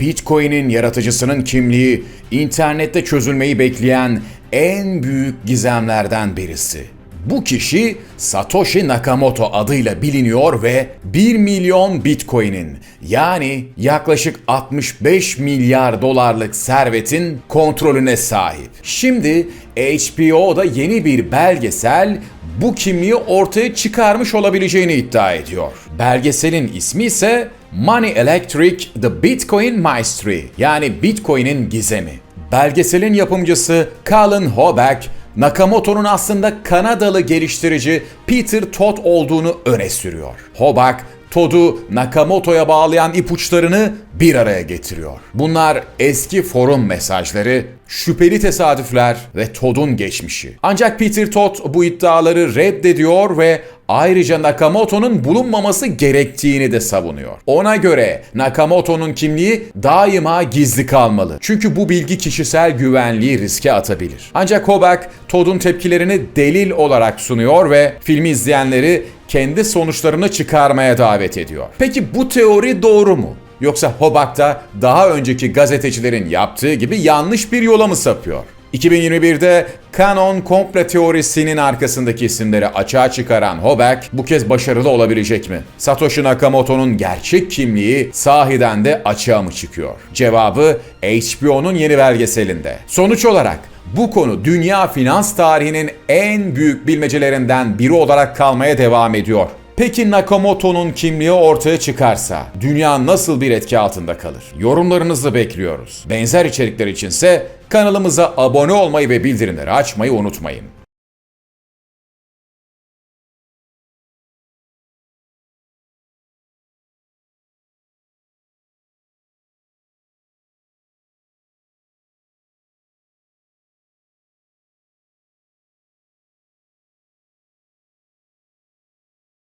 Bitcoin'in yaratıcısının kimliği internette çözülmeyi bekleyen en büyük gizemlerden birisi. Bu kişi Satoshi Nakamoto adıyla biliniyor ve 1 milyon Bitcoin'in yani yaklaşık 65 milyar dolarlık servetin kontrolüne sahip. Şimdi HBO'da yeni bir belgesel bu kimliği ortaya çıkarmış olabileceğini iddia ediyor. Belgeselin ismi ise Money Electric The Bitcoin Mystery yani Bitcoin'in gizemi. Belgeselin yapımcısı Colin Hoback, Nakamoto'nun aslında Kanadalı geliştirici Peter Todd olduğunu öne sürüyor. Hoback, Todd'u Nakamoto'ya bağlayan ipuçlarını bir araya getiriyor. Bunlar eski forum mesajları, şüpheli tesadüfler ve Todd'un geçmişi. Ancak Peter Todd bu iddiaları reddediyor ve ayrıca Nakamoto'nun bulunmaması gerektiğini de savunuyor. Ona göre Nakamoto'nun kimliği daima gizli kalmalı. Çünkü bu bilgi kişisel güvenliği riske atabilir. Ancak Hoback, Todd'un tepkilerini delil olarak sunuyor ve filmi izleyenleri kendi sonuçlarını çıkarmaya davet ediyor. Peki bu teori doğru mu? Yoksa Hoback da daha önceki gazetecilerin yaptığı gibi yanlış bir yola mı sapıyor? 2021'de Canon komple teorisinin arkasındaki isimleri açığa çıkaran Hoback bu kez başarılı olabilecek mi? Satoshi Nakamoto'nun gerçek kimliği sahiden de açığa mı çıkıyor? Cevabı HBO'nun yeni belgeselinde. Sonuç olarak bu konu dünya finans tarihinin en büyük bilmecelerinden biri olarak kalmaya devam ediyor. Peki Nakamoto'nun kimliği ortaya çıkarsa dünya nasıl bir etki altında kalır? Yorumlarınızı bekliyoruz. Benzer içerikler içinse kanalımıza abone olmayı ve bildirimleri açmayı unutmayın.